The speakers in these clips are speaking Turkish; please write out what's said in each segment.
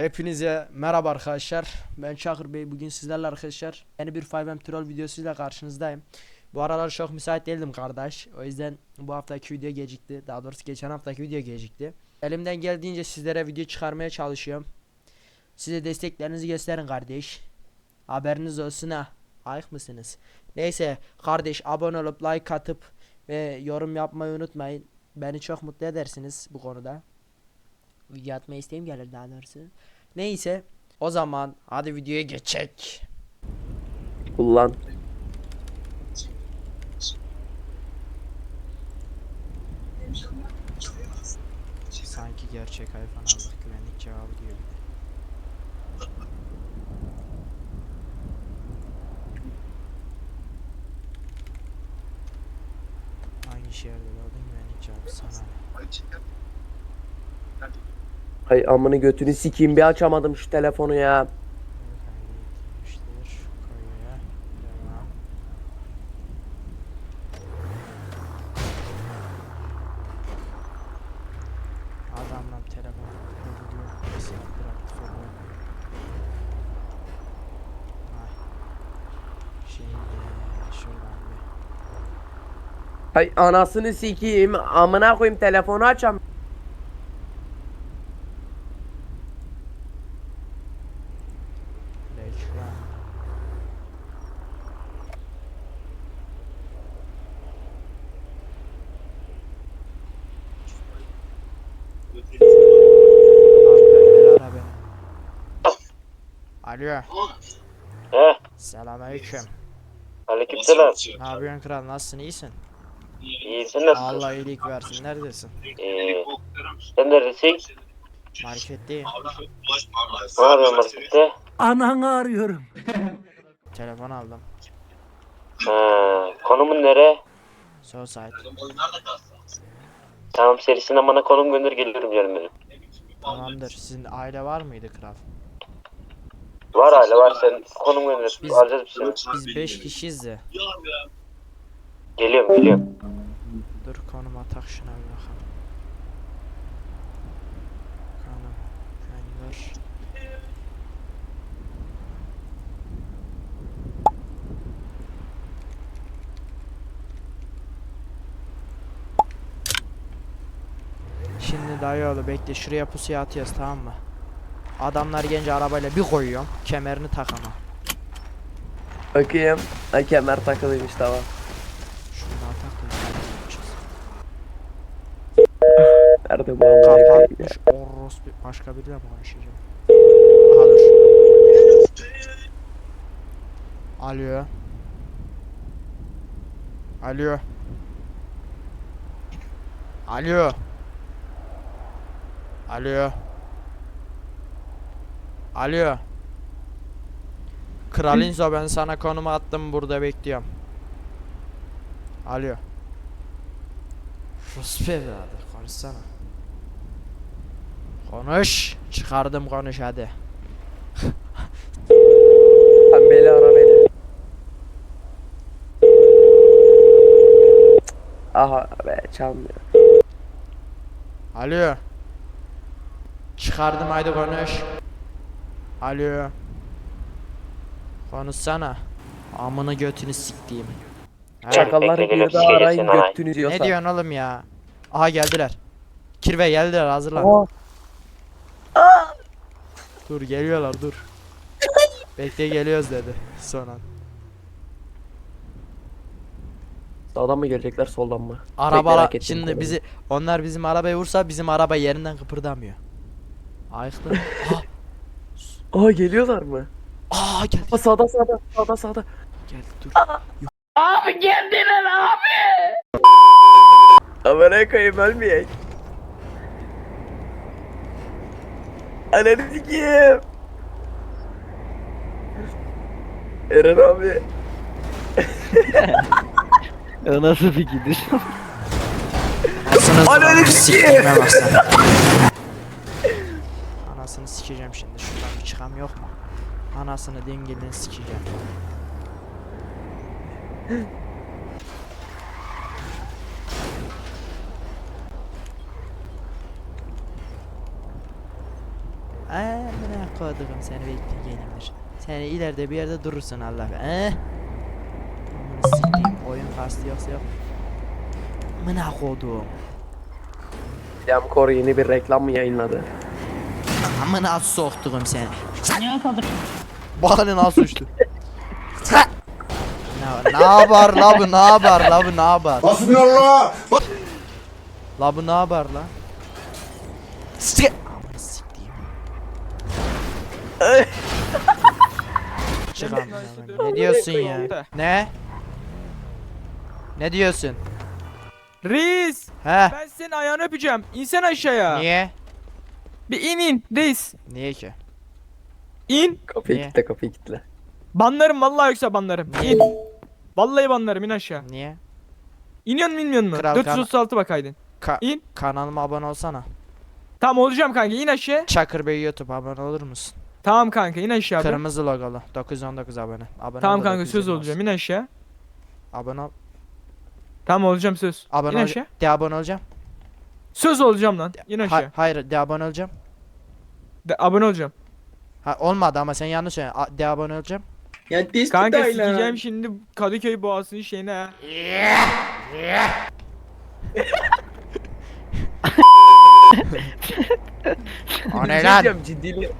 Hepinize merhaba arkadaşlar. Ben Çakır Bey. Bugün sizlerle arkadaşlar yeni bir 5M Troll videosuyla karşınızdayım. Bu aralar çok müsait değildim kardeş. O yüzden bu haftaki video gecikti. Daha doğrusu geçen haftaki video gecikti. Elimden geldiğince sizlere video çıkarmaya çalışıyorum. Size desteklerinizi gösterin kardeş. Haberiniz olsun ha. Ayık mısınız? Neyse kardeş abone olup like atıp ve yorum yapmayı unutmayın. Beni çok mutlu edersiniz bu konuda. Video atma isteğim gelir daha doğrusu. Neyse o zaman hadi videoya geçek. Kullan. Sanki gerçek iPhone aldık güvenlik cevabı diyor. Hangi şehirde doğdun güvenlik cevabı sana ne? Ay amını götünü sikeyim bir açamadım şu telefonu ya. kaydedilmiştir. Koyuya devam. Adamla telefon kuruluyor. Kesinlikle aktif oluyor. Ay. Şimdi şuradan bir. Ay anasını sikeyim amına koyayım telefonu açam. Ekran. Ara beni. Alo. He, Selamünaleyküm. aleykümselam. Ne yapıyorsun kral? Nasılsın? İyisin? İyi, sen nasılsın? Allah iyilik versin. Neredesin? Ee, sen neredesin? Marketteyim. Ne yapıyorsun markette? Ananı arıyorum. Telefon aldım. Ha, konumun nere? Sol side. Tamam serisinden bana konum gönder geliyorum canım benim. Tamamdır. Sizin aile var mıydı kral? Var hala var sen konum gönder. Biz- Alacağız bir seni. Biz 5 kişiyiz de. Geliyorum geliyorum. Dur konum atak şuna bir bakalım. Konum gönder. Şimdi dayıoğlu bekle şuraya pusuya atıyoruz tamam mı? Adamlar gelince arabayla bir koyuyorum. Kemerini tak ama. Bakayım. Ay kemer takılıymış tamam. Şunu da atak da. Nerede bu amına? Kapatmış orospu. Başka biriyle mi konuşacağım? Aha dur. Alo. Alo. Alo. Alo. Alo. Kralinzo ben sana konumu attım burada bekliyorum. Alo. Rus evladı konuşsana. Konuş. Çıkardım konuş hadi. Sen beni ara beni. Aha be çalmıyor. Alo. Çıkardım haydi konuş. Alo. Konuşsana. Amını götünü siktiğim. Ha, Çak. Çakalları bir daha arayın götünü diyorsan. Ne diyorsun oğlum ya? Aha geldiler. Kirve geldiler hazırlan. Dur geliyorlar dur. Bekle geliyoruz dedi son an. Sağdan mı gelecekler soldan mı? Araba merak ettim şimdi konuyu. bizi onlar bizim arabaya vursa bizim araba yerinden kıpırdamıyor. Ayıktı. Aa, geliyorlar mı? aa geldi. Aa, sağda sağda sağda sağda. Geldi dur. Amına koyayım ölmeyek. Ananı sikeyim. Eren abi. O nasıl bir gidiş? Anasını Ananı sikeyim. Anasını sikeceğim şimdi. Çıkam yok mu? Anasını dingilini sikeceğim. Amına koduğum seni bekle gelindir. Seni ileride bir yerde durursun Allah be. Oyun kastı yoksa yok. Amına koduğum. Yamkor yeni bir reklam mı yayınladı? Amına soktuğum seni. Bak ne nasıl uçtu. ne, ne yapar la bu ne yapar la bu ne yapar? Hasbinallah. La bu ne yapar la? Sik. Amına sikeyim. Çık. Ne diyorsun ya? Ne? Ne diyorsun? Reis He? ben senin ayağını öpeceğim. İnsen aşağıya. Niye? Bir in in reis. Niye ki? İn. Kapıyı Niye? kitle kapıyı kitle. Banlarım vallahi yoksa banlarım. Niye? İn. Vallahi banlarım in aşağı. Niye? İniyor mu inmiyor mu? Kral 436 bakaydın. Ka İn. kanalıma abone olsana. Tamam olacağım kanka in aşağı. Çakır Bey YouTube abone olur musun? Tamam kanka in aşağı. Kırmızı logolu. 919 abone. abone Tamam kanka söz 919. olacağım in aşağı. Abone ol. Tamam olacağım söz. Abone in ol. aşağı. De abone olacağım. Söz olacağım lan. İn Ha- aşağı. hayır de abone olacağım. De, abone olacağım. Ha olmadı ama sen yanlış söyledin. A- De abone olacağım. Kanka sikeceğim şimdi Kadıköy Boğazı'nın şeyine ha. O Bir ne şey lan? diyeceğim, Ciddili,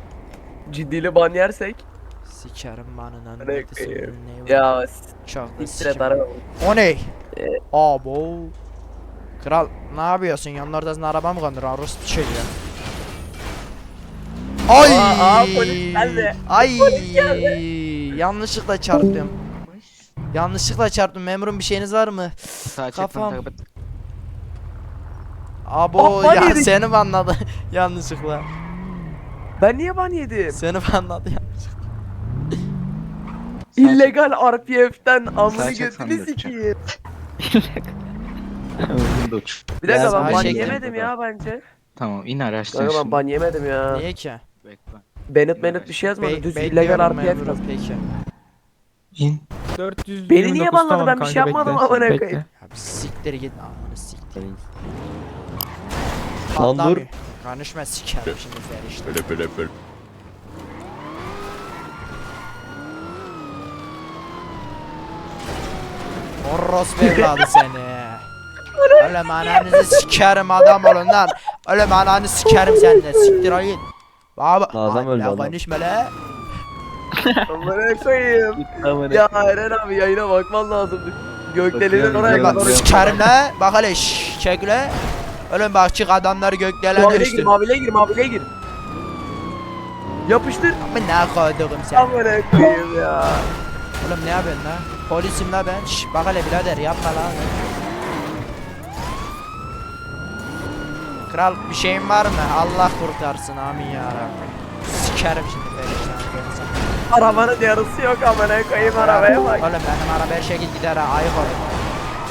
ciddili ban yersek. Sikerim banından. Ne koyayım? Ya Çok da siktir et sikerim. araba. O ne? Abo. Kral ne yapıyorsun? Yanın ortasında araba mı kandırıyor? Rus bir şey ya. Ay! Aa, aa, polis geldi. Ay! Yanlışlıkla çarptım. Yanlışlıkla çarptım. Memurum bir şeyiniz var mı? Kafam. Abo Oh, ya yedik. seni mi anladı? Yanlışlıkla. Ben niye ban yedim? Seni mi anladı ya? İllegal RPF'ten amını götünü dur. Bir dakika ben ban yemedim ya bence. Tamam in araçtan ben şimdi. ban yemedim ya. Niye ki? Bekle. Bennett Bennett bir şey yazmadı. Düz bekliyorum illegal RPF. Peki. İn. 429 Beni niye banladı? tamam Ben bir şey yapmadım amına koyayım. Ya bir siktir git amına siktir. Lan Patlamıyor. dur. Konuşma sikerim şimdi ferişte. Orospu evladı seni. Öyle ananızı sikerim adam olun lan. Öyle ananı sikerim sen de siktir al Baba Nazım öldü adam. konuşma la. Amına koyayım. Ya Eren abi yayına bakman lazımdı. Gökdelenin Bakıyorum, oraya kadar. Bak sikerim la. Bak hele şşş çek la. Oğlum bak çık adamları gökdelendir Mavile gir, mavile gir, mavile gir. Yapıştır. Ne koydum sen? Amına koyayım ya. Oğlum ne yapıyorsun lan? Polisim la ben. Şş, bak hele birader yapma lan. Kral bir şeyin var mı? Allah kurtarsın amin ya Rabbi. Sikerim şimdi perişan. Arabanın yarısı yok amına koyayım arabaya bak. Oğlum benim araba her şekilde gider ha ayıp olur.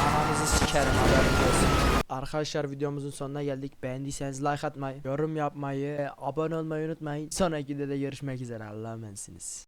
Ananızı sikerim haberiniz olsun. Arkadaşlar videomuzun sonuna geldik. Beğendiyseniz like atmayı, yorum yapmayı, abone olmayı unutmayın. Sonraki videoda görüşmek üzere. Allah'a emanetsiniz.